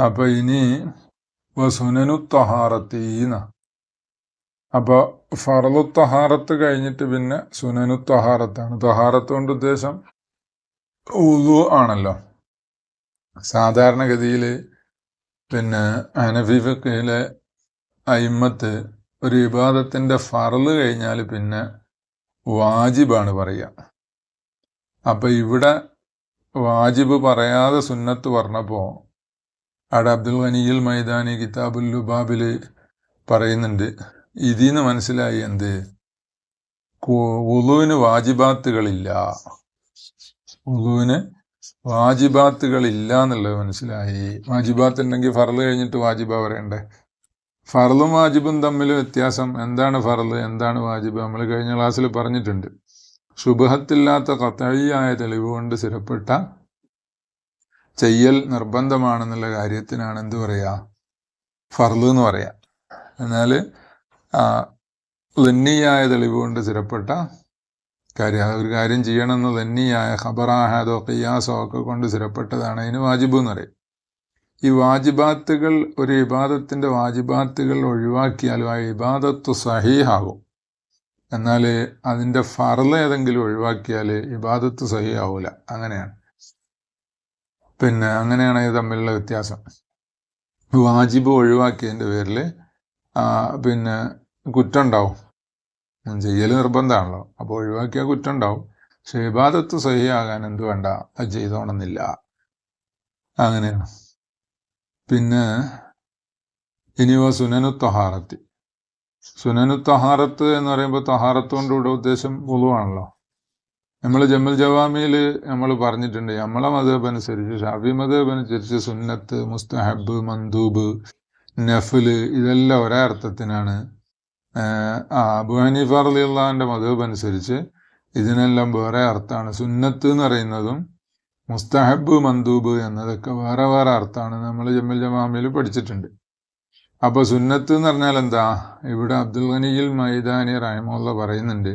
അപ്പൊ ഇനി വസുനനു അപ്പൊ ഫറലു തഹാറത്ത് കഴിഞ്ഞിട്ട് പിന്നെ സുനനു തഹാറത്താണ് തഹാറത്ത് കൊണ്ട് ഉദ്ദേശം ഉദു ആണല്ലോ. സാധാരണഗതിയിൽ പിന്നെ അനഫിഫക്കയിലെ അയിമ്മത്ത് ഒരു വിവാദത്തിന്റെ ഫറൽ കഴിഞ്ഞാൽ പിന്നെ വാജിബാണ് പറയുക അപ്പം ഇവിടെ വാജിബ് പറയാതെ സുന്നത്ത് പറഞ്ഞപ്പോൾ അവിടെ അബ്ദുൽ ഖനിയിൽ മൈതാനി കിതാബുൽ ലുബാബിൽ പറയുന്നുണ്ട് ഇതിന്ന് മനസ്സിലായി എന്ത്? ഉളുവിന് വാജിബാത്തുകളില്ല. ഉളുവിന് വാജിബാത്തുകളില്ല എന്നുള്ളത് മനസ്സിലായി. വാജിബാത്ത് ഉണ്ടെങ്കിൽ ഫറൽ കഴിഞ്ഞിട്ട് വാജിബ പറയണ്ടേ? ഫറലും വാജിബും തമ്മിൽ വ്യത്യാസം. എന്താണ് ഫറൽ എന്താണ് വാജിബ്? നമ്മൾ കഴിഞ്ഞ ക്ലാസ്സിൽ പറഞ്ഞിട്ടുണ്ട്. ശുഭഹത്തില്ലാത്ത കത്തഴിയായ തെളിവ് കൊണ്ട് സ്ഥിരപ്പെട്ട ചെയ്യൽ നിർബന്ധമാണെന്നുള്ള കാര്യത്തിനാണ് എന്ത് പറയാ? ഫർൾ എന്ന് പറയാ. എന്നാൽ ലന്നിയായ തെളിവ് കൊണ്ട് സ്ഥിരപ്പെട്ട കാര്യം ഒരു കാര്യം ചെയ്യണമെന്ന് ലന്നിയായ ഖബറാഹാദോ ഖിയാസോ ഒക്കെ കൊണ്ട് സ്ഥിരപ്പെട്ടതാണ് അതിന് വാജിബ് എന്ന് പറയും. ഈ വാജിബാത്തുകൾ ഒരു ഇബാദത്തിന്റെ വാജിബാത്തുകൾ ഒഴിവാക്കിയാലും ആ ഇബാദത്ത് സഹീഹാകും. എന്നാൽ അതിന്റെ ഫറൽ ഏതെങ്കിലും ഒഴിവാക്കിയാൽ ഇബാദത്ത് സഹിയാവില്ല അങ്ങനെയാണ്. പിന്നെ അങ്ങനെയാണ് ഇത് തമ്മിലുള്ള വ്യത്യാസം. വാജിബ് ഒഴിവാക്കിയതിന്റെ പേരിൽ പിന്നെ കുറ്റം ഉണ്ടാവും ചെയ്യൽ നിർബന്ധമാണല്ലോ. അപ്പോൾ ഒഴിവാക്കിയാൽ കുറ്റം ഉണ്ടാവും പക്ഷെ വിവാദത്ത് സഹിയാകാൻ എന്ത് വേണ്ട? അത് ചെയ്തോണമെന്നില്ല അങ്ങനെയാണ്. പിന്നെ ഇനിവ സുനനു തൊഹാറത്തി. സുനനു തൊഹാറത്ത് എന്ന് പറയുമ്പോൾ ഇവിടെ ഉദ്ദേശം പൊതുവാണല്ലോ നമ്മൾ ജമ്മൽ ജവാമിയിൽ നമ്മൾ പറഞ്ഞിട്ടുണ്ട് നമ്മളെ മതബ് അനുസരിച്ച് ഷാഫി മതബ് അനുസരിച്ച് സുന്നത്ത് മുസ്തഹബ് മന്ദൂബ് നഫുൽ ഇതെല്ലാം ഒരേ അർത്ഥത്തിനാണ് അബു ഹനീഫ അലിയുള്ളാഹിന്റെ മതബ് അനുസരിച്ച് ഇതിനെല്ലാം വേറെ അർത്ഥമാണ് സുന്നത്ത് എന്ന് പറയുന്നതും മുസ്തഹബ് മന്ദൂബ് എന്നതൊക്കെ വേറെ വേറെ അർത്ഥമാണ് നമ്മൾ ജമ്മൽ ജമാമിയിൽ പഠിച്ചിട്ടുണ്ട്. അപ്പോൾ സുന്നത്ത് എന്ന് പറഞ്ഞാൽ എന്താ ഇവിടെ അബ്ദുൽ ഖനിയിൽ മൈതാനി റഹമുല്ല പറയുന്നുണ്ട്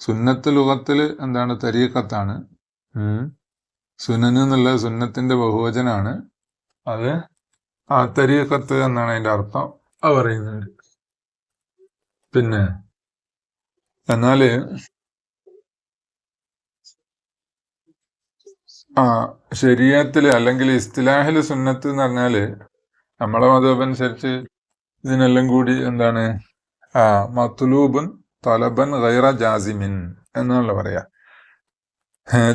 സുന്നത്ത് ലുഖത്തിൽ എന്താണ് തരീഖത്താണ്? സുനന് എന്നുള്ള സുന്നത്തിന്റെ ബഹുവചനാണ്. അത് ആ തരീഖത്ത് എന്നാണ് അതിന്റെ അർത്ഥം. അത് പറയുന്നത് പിന്നെ എന്നാൽ ആ ശരീരത്തിൽ അല്ലെങ്കിൽ ഇസ്തിലാഹിൽ സുന്നത്ത് എന്ന് പറഞ്ഞാൽ നമ്മളെ മതമനുസരിച്ച് ഇതിനെല്ലാം കൂടി എന്താണ്? ആ മത്തുലൂബുൻ തലബൻ ഗൈറ ജാസിമിൻ എന്നുള്ള പറയാ.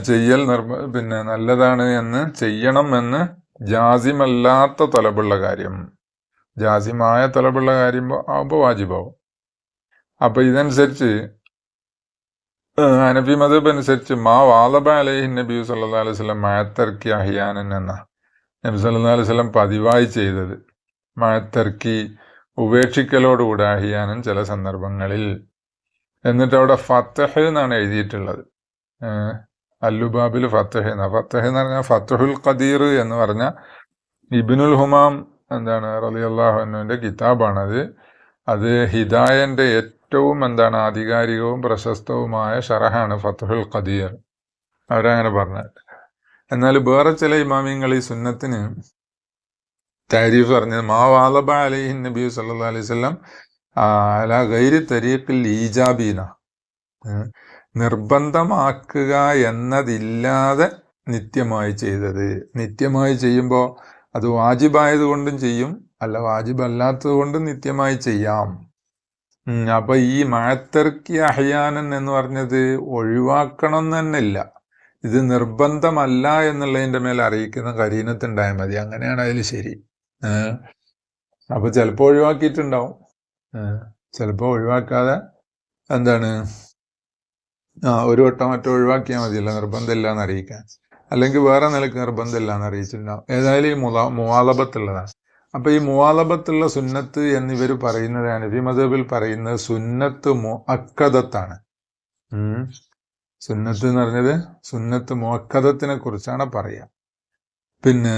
ചെയ്യൽ നിർബ പിന്നെ നല്ലതാണ് എന്ന് ചെയ്യണം എന്ന് ജാസിമല്ലാത്ത തലബുള്ള കാര്യം. ജാസിമായ തലബുള്ള കാര്യം ആകുമ്പോൾ വാജിബാവും. അപ്പൊ ഇതനുസരിച്ച് അനബി മദബ് അനുസരിച്ച് മാ വാലബ അലൈഹി നബി സല്ലാ അലൈഹി സ്വലം മയത്തർക്കി അഹിയാനൻ എന്ന. നബി സല്ലാ അലൈഹി സ്വലം പതിവായി ചെയ്തത്. മയത്തർക്കി ഉപേക്ഷിക്കലോടുകൂടെ അഹിയാനൻ ചില സന്ദർഭങ്ങളിൽ. എന്നിട്ട് അവിടെ ഫത്തഹ് എന്നാണ് എഴുതിയിട്ടുള്ളത്. അല്ലുബാബിൽ ഫത്തഹ് എന്ന. ഫത്തഹ് എന്ന് പറഞ്ഞാൽ ഫത്തഹുൽ ഖദീർ എന്ന് പറഞ്ഞ ഇബിനുൽ ഹുമാം എന്താണ് റലി അള്ളാഹുവിന്റെ കിതാബാണത്. അത് ഹിദായന്റെ ഏറ്റവും എന്താണ് ആധികാരികവും പ്രശസ്തവുമായ ഷറഹാണ് ഫത്തഹുൽ ഖദീർ. അവരങ്ങനെ പറഞ്ഞത്. എന്നാൽ വേറെ ചില ഇമാമിങ്ങൾ ഈ സുന്നത്തിന് താരീഫ് പറഞ്ഞത് മാ വാലബ അലൈഹി നബി സല്ലാ അലൈഹി സ്വലം അല ഗൈരി തരീഖിൽ ഈജാബീന. നിർബന്ധമാക്കുക എന്നതില്ലാതെ നിത്യമായി ചെയ്തത്. നിത്യമായി ചെയ്യുമ്പോൾ അത് വാജിബായത് കൊണ്ടും ചെയ്യും അല്ല വാജിബ് അല്ലാത്തത് കൊണ്ടും നിത്യമായി ചെയ്യാം. അപ്പൊ ഈ മഴത്തിറക്കി അഹയാനൻ എന്ന് പറഞ്ഞത് ഒഴിവാക്കണം തന്നെയില്ല ഇത് നിർബന്ധമല്ല എന്നുള്ളതിന്റെ മേൽ അറിയിക്കുന്ന കരീനത്തുണ്ടായാൽ മതി. അങ്ങനെയാണ് അതിൽ ശരി. അപ്പൊ ചിലപ്പോൾ ഒഴിവാക്കിയിട്ടുണ്ടാവും. ചിലപ്പോൾ ഒഴിവാക്കാതെ എന്താണ്? ആ ഒരു വട്ടം മറ്റോ ഒഴിവാക്കിയാൽ മതിയല്ല നിർബന്ധമില്ല എന്ന് അറിയിക്കാൻ. അല്ലെങ്കിൽ വേറെ നിലയ്ക്ക് നിർബന്ധമില്ല എന്ന് അറിയിച്ചിട്ടുണ്ടാവും. ഏതായാലും ഈ മുല മുവാലബത്തുള്ളതാണ്. അപ്പോൾ ഈ മുവാലബത്തുള്ള സുന്നത്ത് എന്നിവർ പറയുന്നത് അനബി മദബിൽ പറയുന്നത് സുന്നത്ത് മുഅക്കദത്താണ്. സുന്നത്ത് എന്ന് പറഞ്ഞത് സുന്നത്ത് മുഅക്കദത്തിനെ കുറിച്ചാണ് പറയുക പിന്നെ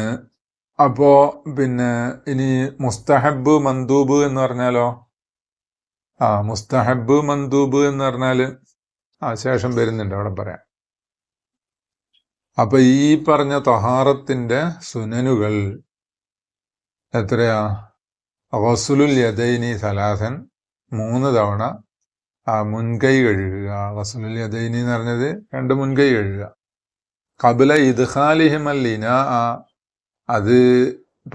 അപ്പോ പിന്നെ ഇനി മുസ്തഹബ് മന്ദൂബ് എന്ന് പറഞ്ഞാലോ? ആ മുസ്തഹബ് മന്ദൂബ് എന്ന് പറഞ്ഞാൽ ആ ശേഷം വരുന്നുണ്ട് അവിടെ പറയാം. അപ്പൊ ഈ പറഞ്ഞ തൊഹാറത്തിന്റെ സുനനുകൾ എത്രയാ? വസുലുൽ യദൈനി സലാസൻ മൂന്ന് തവണ ആ മുൻകൈ കഴുകുക. വസുലുൽ യദൈനി എന്ന് പറഞ്ഞത് രണ്ട് മുൻകൈ കഴുകുക. കബല ഇദ്ഹാലിഹിമല്ലിന അത്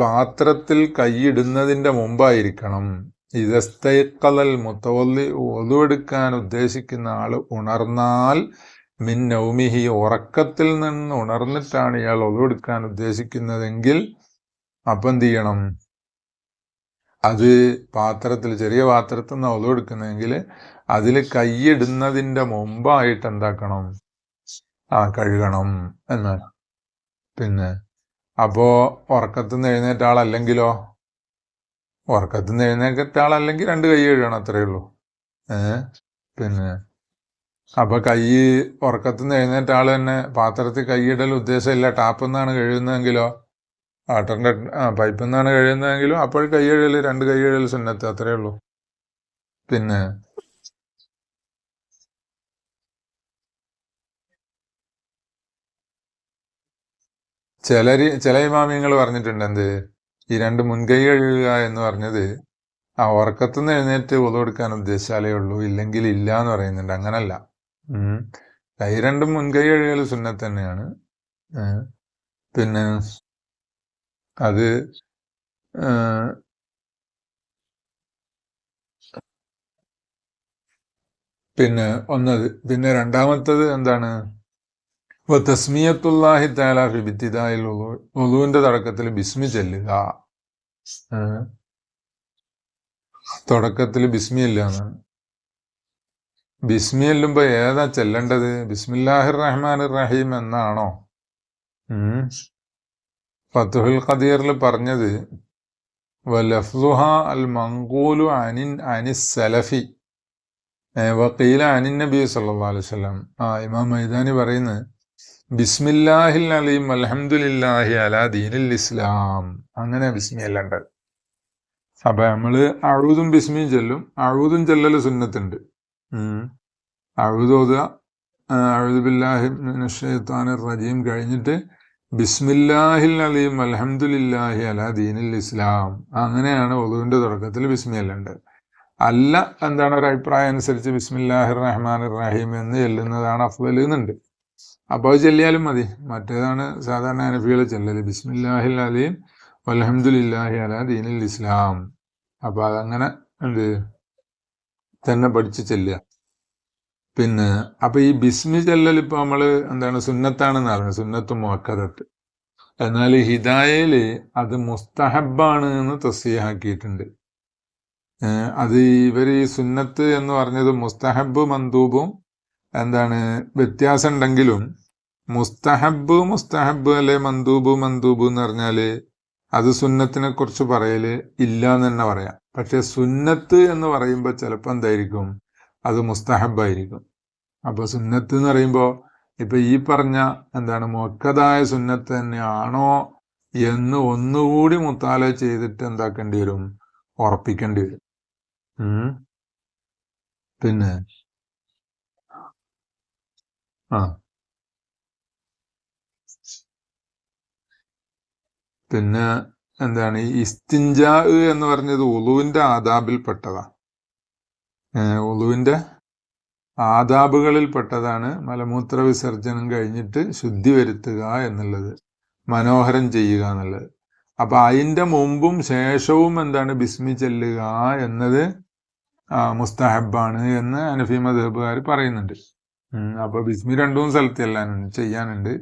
പാത്രത്തിൽ കൈയിടുന്നതിന്റെ മുമ്പായിരിക്കണം. ഇതസ്തൈക്കലൽ മുത്തവല്ലി ഒതുവെടുക്കാൻ ഉദ്ദേശിക്കുന്ന ആൾ ഉണർന്നാൽ മിൻ നൗമിഹി ഉറക്കത്തിൽ നിന്ന് ഉണർന്നിട്ടാണ് ഇയാൾ ഒതുവെടുക്കാൻ ഉദ്ദേശിക്കുന്നതെങ്കിൽ അപ്പം എന്ത് ചെയ്യണം? അത് പാത്രത്തിൽ ചെറിയ പാത്രത്തിൽ നിന്ന് ഒതുവെടുക്കുന്നതെങ്കിൽ അതിൽ കൈയിടുന്നതിന്റെ മുമ്പായിട്ട് എന്താക്കണം? ആ കഴുകണം എന്നാണ് പിന്നെ അപ്പോ ഉറക്കത്തിൽ നിന്ന് എഴുന്നേറ്റ ആളല്ലെങ്കിലോ? ഉറക്കത്തിൽ നിന്ന് എഴുന്നേറ്റ ആളല്ലെങ്കിൽ രണ്ട് കൈ കഴുകണം അത്രയേ ഉള്ളൂ. പിന്നെ അപ്പൊ കൈ ഉറക്കത്തിൽ നിന്ന് എഴുന്നേറ്റ ആൾ തന്നെ പാത്രത്തിൽ കൈയിടൽ ഉദ്ദേശമില്ല. ടാപ്പിൽ നിന്നാണ് കഴുകുന്നതെങ്കിലോ വാട്ടറിന്റെ പൈപ്പിൽ നിന്നാണ് കഴിയുന്നതെങ്കിലും അപ്പോൾ കൈ രണ്ട് കൈ കഴുകൽ അത്രയേ ഉള്ളൂ. പിന്നെ ചിലര് ചില ഇമാമിയങ്ങൾ പറഞ്ഞിട്ടുണ്ട് എന്ത്? ഈ രണ്ട് മുൻകൈ കഴുകുക എന്ന് പറഞ്ഞത് ആ ഉറക്കത്തുനിന്ന് എഴുന്നേറ്റ് ഉതവെടുക്കാൻ ഉദ്ദേശിച്ചാലേ ഉള്ളൂ ഇല്ലെങ്കിൽ ഇല്ല എന്ന് പറയുന്നുണ്ട്. അങ്ങനല്ല. കൈ രണ്ടും മുൻകൈ കഴുകൽ സുന്നത്ത് തന്നെയാണ്. പിന്നെ അത് പിന്നെ ഒന്നത് പിന്നെ രണ്ടാമത്തത് എന്താണ്? തസ്മിയത്തുല്ലാഹി താല ഫിബിത്തിദായിൽ ഒലുവിന്റെ തുടക്കത്തിൽ ബിസ്മി ചെല്ലുക. തുടക്കത്തിൽ ബിസ്മി ഇല്ല എന്നാണ് ബിസ്മി ചെല്ലുമ്പോൾ ഏതാ ചെല്ലേണ്ടത്? ബിസ്മില്ലാഹിർ റഹ്മാൻ റഹീം എന്നാണോ. ഫത്തുഹുൽ ഖദീറിൽ പറഞ്ഞത് വലഫ്ലുഹ അൽ മങ്കൂലു അനിൻ അനിസ് സലഫി. വക്കീല അനിൻ നബി സല്ലല്ലാഹു അലൈഹി ആ ഇമാം മൈദാനി പറയുന്നത് ബിസ്മില്ലാഹിൽ അലീം അലഹമുല്ലാഹി അലാ ദീനിൽ ഇസ്ലാം. അങ്ങനെ ബിസ്മി അല്ലണ്ട് അപ്പൊ നമ്മൾ അഴുതും ബിസ്മിയും ചെല്ലും. അഴുതും ചെല്ലല് സുന്നത്തുണ്ട്. അഴുതോത അഴുത് ഷെയ്ത്താനിർ റജീം കഴിഞ്ഞിട്ട് ബിസ്മില്ലാഹിൽ അലീം അലഹമുല്ലാഹി അലാ ദീനിൽ ഇസ്ലാം. അങ്ങനെയാണ് ഒതുവിന്റെ തുടക്കത്തിൽ ബിസ്മി അല്ലേണ്ടത് അല്ല എന്താണ് ഒരു അഭിപ്രായം അനുസരിച്ച് ബിസ്മില്ലാഹിർ റഹ്മാൻ റഹീം എന്ന് ചെല്ലുന്നതാണ് അഫ്ദൽ എന്നുണ്ട്. അപ്പോൾ ചെല്ലിയാലും മതി. മറ്റേതാണ് സാധാരണ അനഫികൾ ചെല്ലല്. ബിസ്മില്ലാഹിൽ അലീം അലഹമുല്ലാഹി അല ദീനിൽ ഇസ്ലാം. അപ്പൊ അതങ്ങനെ എന്ത് തന്നെ പഠിച്ച് ചെല്ലുക. പിന്നെ അപ്പൊ ഈ ബിസ്മി ചെല്ലൽ ഇപ്പൊ നമ്മൾ എന്താണ് സുന്നത്താണെന്ന് പറഞ്ഞു സുന്നത്ത് മുക്കതത്ത് എന്നാൽ ഹിദായയിൽ അത് മുസ്തഹബാണ് എന്ന് തസ്സീഹാക്കിയിട്ടുണ്ട്. അത് ഇവർ ഈ സുന്നത്ത് എന്ന് പറഞ്ഞത് മുസ്തഹബ് മന്ദൂബും എന്താണ്? വ്യത്യാസം ഉണ്ടെങ്കിലും മുസ്തഹബ് മുസ്തഹബ് അല്ലെ മന്ദൂബ് മന്ദൂബ് എന്ന് പറഞ്ഞാൽ അത് സുന്നത്തിനെ കുറിച്ച് പറയൽ ഇല്ല എന്ന് തന്നെ പറയാം. പക്ഷെ സുന്നത്ത് എന്ന് പറയുമ്പോൾ ചിലപ്പോൾ എന്തായിരിക്കും? അത് മുസ്തഹബായിരിക്കും അപ്പോൾ സുന്നത്ത് എന്ന് പറയുമ്പോൾ ഇപ്പൊ ഈ പറഞ്ഞ എന്താണ് മൊക്കതായ സുന്നത്ത് തന്നെയാണോ എന്ന് ഒന്നുകൂടി മുത്താല ചെയ്തിട്ട് എന്താക്കേണ്ടി വരും? ഉറപ്പിക്കേണ്ടി വരും. പിന്നെ ആ. പിന്നെ എന്താണ് ഈ ഇസ്തിഞ്ചാ എന്ന് പറഞ്ഞത് ഉളുവിന്റെ ആദാബിൽപ്പെട്ടതാ. ഏഹ് ആദാബുകളിൽപ്പെട്ടതാണ് ആദാബുകളിൽ പെട്ടതാണ് മലമൂത്ര വിസർജനം കഴിഞ്ഞിട്ട് ശുദ്ധി വരുത്തുക എന്നുള്ളത് മനോഹരം ചെയ്യുക എന്നുള്ളത്. അപ്പൊ അതിന്റെ മുമ്പും ശേഷവും എന്താണ് ബിസ്മി ചെല്ലുക എന്നത് മുസ്തഹബാണ് എന്ന് അനഫി മധുബുകാർ പറയുന്നുണ്ട്. ഉം, അപ്പൊ ബിസ്മി രണ്ടും സ്ഥലത്ത് ചെല്ലാനുണ്ട് ചെയ്യാനുണ്ട്.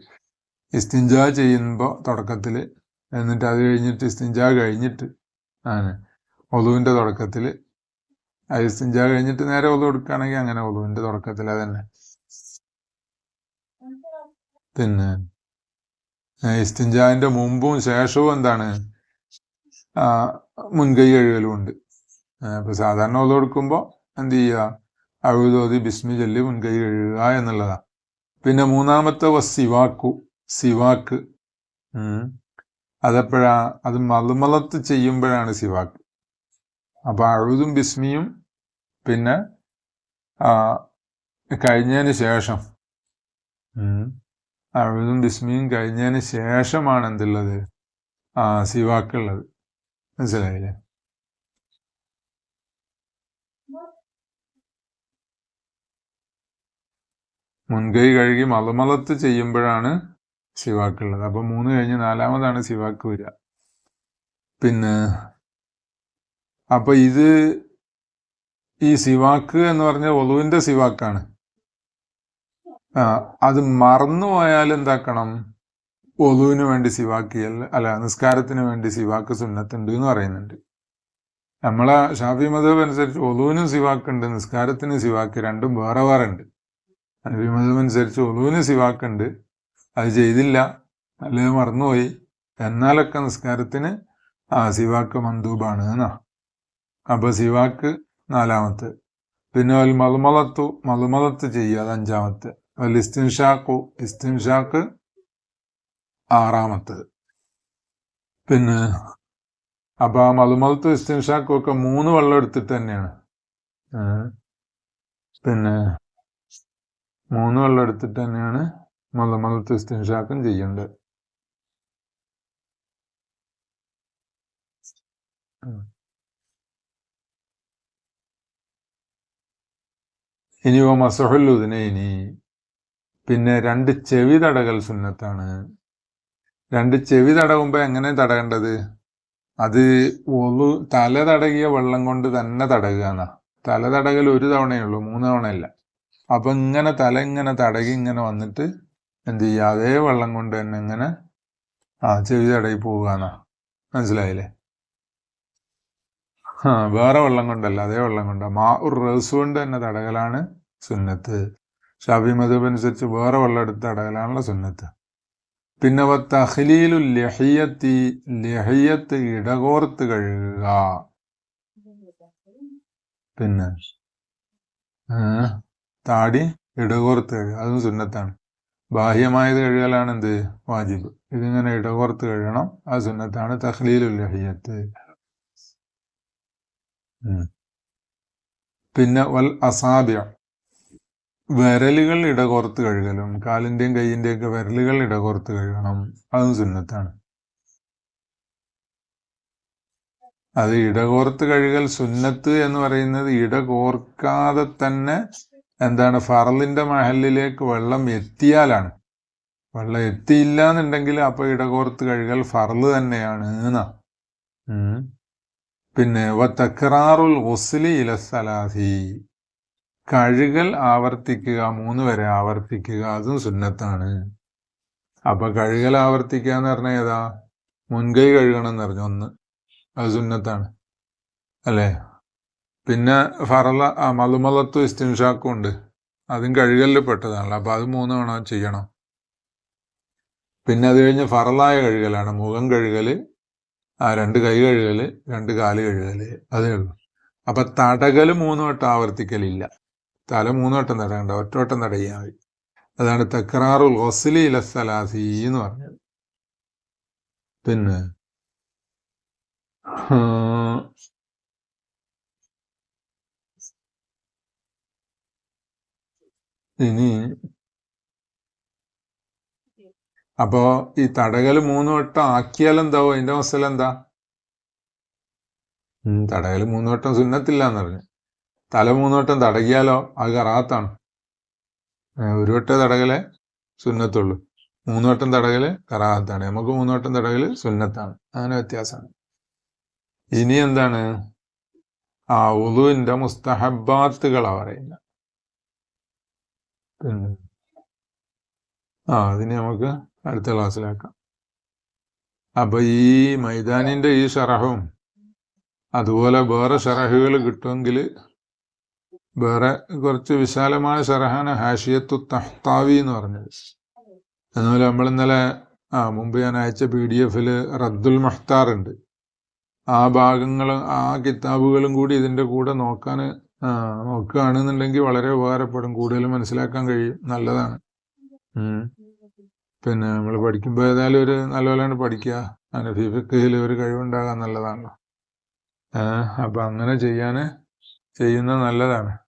ഇസ്തിഞ്ച ചെയ്യുമ്പോൾ തുടക്കത്തിൽ എന്നിട്ട് അത് കഴിഞ്ഞിട്ട് ഇസ്തിഞ്ച കഴിഞ്ഞിട്ട് ആണ്. ഒലുവിന്റെ തുടക്കത്തിൽ ഇസ്തിഞ്ച കഴിഞ്ഞിട്ട് നേരെ ഒതു കൊടുക്കുകയാണെങ്കിൽ അങ്ങനെ ഒലുവിന്റെ തുടക്കത്തിൽ അതന്നെ പിന്നെ ഏഹ് ഇസ്തിഞ്ചാന്റെ മുമ്പും ശേഷവും എന്താണ്? മുൻകൈ കഴുകലും ഉണ്ട്. ഏഹ് സാധാരണ ഒതു കൊടുക്കുമ്പോൾ എന്ത് ചെയ്യുക അഴുതോതി ബിസ്മി ചൊല്ലി മുൻകൈ കഴുകുക എന്നുള്ളതാണ്. പിന്നെ മൂന്നാമത്തെ സിവാക്കു സിവാക്ക്. അതെപ്പോഴാ? അത് മലമലത്ത് ചെയ്യുമ്പോഴാണ് സിവാക്ക്. അപ്പൊ അഴുതും ബിസ്മിയും പിന്നെ കഴിഞ്ഞതിന് ശേഷം. അഴുതും ബിസ്മിയും കഴിഞ്ഞതിന് ശേഷമാണ് എന്തുള്ളത്? ആ സിവാക്കുള്ളത്. മനസ്സിലായില്ലേ? മുൻകൈ കഴുകി മലമലത്ത് ചെയ്യുമ്പോഴാണ് ശിവാക്കുള്ളത്. അപ്പൊ മൂന്ന് കഴിഞ്ഞ് നാലാമതാണ് ശിവാക്ക് വരിക. പിന്നെ അപ്പൊ ഇത് ഈ ശിവാക്ക് എന്ന് പറഞ്ഞ ഒലുവിന്റെ ശിവാക്കാണ്. അത് മറന്നു പോയാൽ എന്താക്കണം? ഒലുവിന് വേണ്ടി ശിവാക്ക് അല്ല നിസ്കാരത്തിന് വേണ്ടി സിവാക്ക് സുന്നത്തുണ്ട് എന്ന് പറയുന്നുണ്ട്. നമ്മളെ ഷാഫി മതബ് അനുസരിച്ച് ഒലുവിനും സിവാക്കുണ്ട് നിസ്കാരത്തിനും ശിവാക്ക് രണ്ടും വേറെ വേറെ ഉണ്ട്. അനുസരിച്ച് ഒലുവിന് സിവാക്കുണ്ട്. അത് ചെയ്തില്ല. നല്ലത് മറന്നുപോയി. എന്നാലൊക്കെ നിസ്കാരത്തിന് ആ സിവാക്ക് മന്ദൂബാണ് എന്നാ. അപ്പൊ സിവാക്ക് നാലാമത്തെ. പിന്നെ വൽ മലുമലത്തു മലുമലത്ത് ചെയ്യുക അത് അഞ്ചാമത്തെ. വൽ ഇസ്തിൻഷാക്കു ഇസ്തിൻഷാക്ക് ആറാമത്തത്. പിന്നെ അപ്പൊ ആ മലുമലത്തും ഇസ്തിൻഷാക്കും ഒക്കെ മൂന്ന് വെള്ളം എടുത്തിട്ട് തന്നെയാണ്. പിന്നെ മൂന്ന് വെള്ളം എടുത്തിട്ട് തന്നെയാണ് മലമലത്ത് ഇസ്തിൻഷാക്കും ചെയ്യേണ്ടത്. ഇനി ഓ മസഹുല്ലുദിനൈനി പിന്നെ രണ്ട് ചെവി തടകൽ സുന്നത്താണ്. രണ്ട് ചെവി തടകുമ്പോ എങ്ങനെ തടകേണ്ടത്? അത് ഒളു തല തടകിയ വെള്ളം കൊണ്ട് തന്നെ തടകുക എന്നാ തല തടകൽ ഒരു തവണയുള്ളൂ മൂന്ന് തവണയല്ല. അപ്പൊ ഇങ്ങനെ തല ഇങ്ങനെ തടകി ഇങ്ങനെ വന്നിട്ട് എന്ത് ചെയ്യുക? അതേ വെള്ളം കൊണ്ട് തന്നെ ഇങ്ങനെ ആ ചെവി തടകി പോവുക എന്നാ മനസ്സിലായില്ലേ? ആ വേറെ വെള്ളം കൊണ്ടല്ല അതേ വെള്ളം കൊണ്ട്. മാ ഒരു റേസ് കൊണ്ട് തന്നെ തടകലാണ് സുന്നത്ത്. ഷാഫി മധുബ് അനുസരിച്ച് വേറെ വെള്ളം എടുത്ത് തടകലാണല്ലോ സുന്നത്ത്. പിന്നെ തഹ്ലീലു ലഹിയത്തി ലഹിയത്ത് ഇടകോർത്ത് കഴുകുക. പിന്നെ താടി ഇടകോർത്ത് കഴുകുക അതും സുന്നത്താണ്. ബാഹ്യമായത് കഴുകലാണ് എന്ത്? വാജിബ്. ഇതിങ്ങനെ ഇടകോർത്ത് കഴുകണം. ആ സുന്നത്താണ്. തഹ്ലീലുല്ലഹിയത്ത് പിന്നെ വൽ അസാബ്യ വിരലുകൾ ഇടകോർത്ത് കഴുകലും. കാലിന്റെയും കൈയിന്റെയും ഒക്കെ വിരലുകൾ ഇടകോർത്ത് കഴുകണം. അതും സുന്നത്താണ്. അത് ഇടകോർത്ത് കഴുകൽ സുന്നത്ത് എന്ന് പറയുന്നത് ഇടകോർക്കാതെ തന്നെ എന്താണ് ഫറലിന്റെ മഹലിലേക്ക് വെള്ളം എത്തിയാലാണ്. വെള്ളം എത്തിയില്ല എന്നുണ്ടെങ്കിൽ അപ്പൊ ഇടകോർത്ത് കഴുകൽ ഫറൽ തന്നെയാണ് എന്നാ. പിന്നെ പിന്നെ വത്തക്റാറുൽ ഇല ഇലസലാഹി കഴുകൽ ആവർത്തിക്കുക മൂന്ന് വരെ ആവർത്തിക്കുക അതും സുന്നത്താണ്. അപ്പൊ കഴുകൽ ആവർത്തിക്കുക എന്ന് പറഞ്ഞാൽ ഏതാ? മുൻകൈ കഴുകണം എന്ന് പറഞ്ഞു ഒന്ന്. അത് സുന്നത്താണ്. അല്ലേ? പിന്നെ ഫറല മലുമലത്തു ഇസ്തിൻഷാക്കും ഉണ്ട് അതും കഴുകലിൽ പെട്ടതാണല്ലോ അപ്പോൾ അത് മൂന്ന് തവണ ചെയ്യണം. പിന്നെ അത് കഴിഞ്ഞ് ഫറലായ കഴുകലാണ്. മുഖം കഴുകൽ ആ രണ്ട് കൈ കഴുകൽ രണ്ട് കാൽ കഴുകൽ അതേ ഉള്ളൂ. അപ്പം തടകൽ മൂന്ന് വട്ടം ആവർത്തിക്കലില്ല. തല മൂന്ന് വട്ടം തടയണ്ട. ഒറ്റ വട്ടം തടയാൽ മതി. അതാണ് തക്രാറുൽ ഹൊസ്ലി ഇലസലാസി എന്ന് പറഞ്ഞത്. പിന്നെ ഇനി അപ്പോ ഈ തടകൽ മൂന്ന് വട്ടം ആക്കിയാൽ എന്താവും? അതിന്റെ മസല എന്താ? തടകൽ മൂന്ന് വട്ടം സുന്നത്തില്ല എന്ന് പറഞ്ഞു. തല മൂന്ന് വട്ടം തടകിയാലോ? അത് കറാത്താണ്. ഒരു വട്ടം തടകലെ സുന്നത്തുള്ളൂ. മൂന്ന് വട്ടം തടകൽ കറാത്താണ്. നമുക്ക് മൂന്ന് വട്ടം തടകൽ സുന്നത്താണ്. അങ്ങനെ വ്യത്യാസമാണ്. ഇനി എന്താണ്? ആ ഉദുവിന്റെ മുസ്തഹബാത്തുകളാ പറയുന്നത്. ആ അതിന് നമുക്ക് അടുത്ത ക്ലാസ്സിലാക്കാം. അപ്പൊ ഈ മൈതാനിന്റെ ഈ ഷറഹും അതുപോലെ വേറെ ഷറഹുകൾ കിട്ടുമെങ്കിൽ വേറെ കുറച്ച് വിശാലമായ ഷറഹാണ് ഹാഷിയത്തു തഹ്താവി എന്ന് പറഞ്ഞത്. അതുപോലെ നമ്മൾ ഇന്നലെ ആ മുമ്പ് ഞാൻ അയച്ച പി ഡി എഫിൽ റദ്ദുൽ മഹ്താർ ഉണ്ട് ആ ഭാഗങ്ങളും ആ കിതാബുകളും കൂടി ഇതിന്റെ കൂടെ നോക്കാൻ നോക്കുകയാണെന്നുണ്ടെങ്കിൽ വളരെ ഉപകാരപ്പെടും. കൂടുതൽ മനസ്സിലാക്കാൻ കഴിയും. നല്ലതാണ്. പിന്നെ നമ്മൾ പഠിക്കുമ്പോൾ ഏതായാലും ഒരു നല്ലപോലെയാണ് പഠിക്കുക. അനഫിഫിക്കയിൽ ഒരു കഴിവുണ്ടാകാൻ നല്ലതാണല്ലോ. അപ്പം അങ്ങനെ ചെയ്യാൻ ചെയ്യുന്നത് നല്ലതാണ്.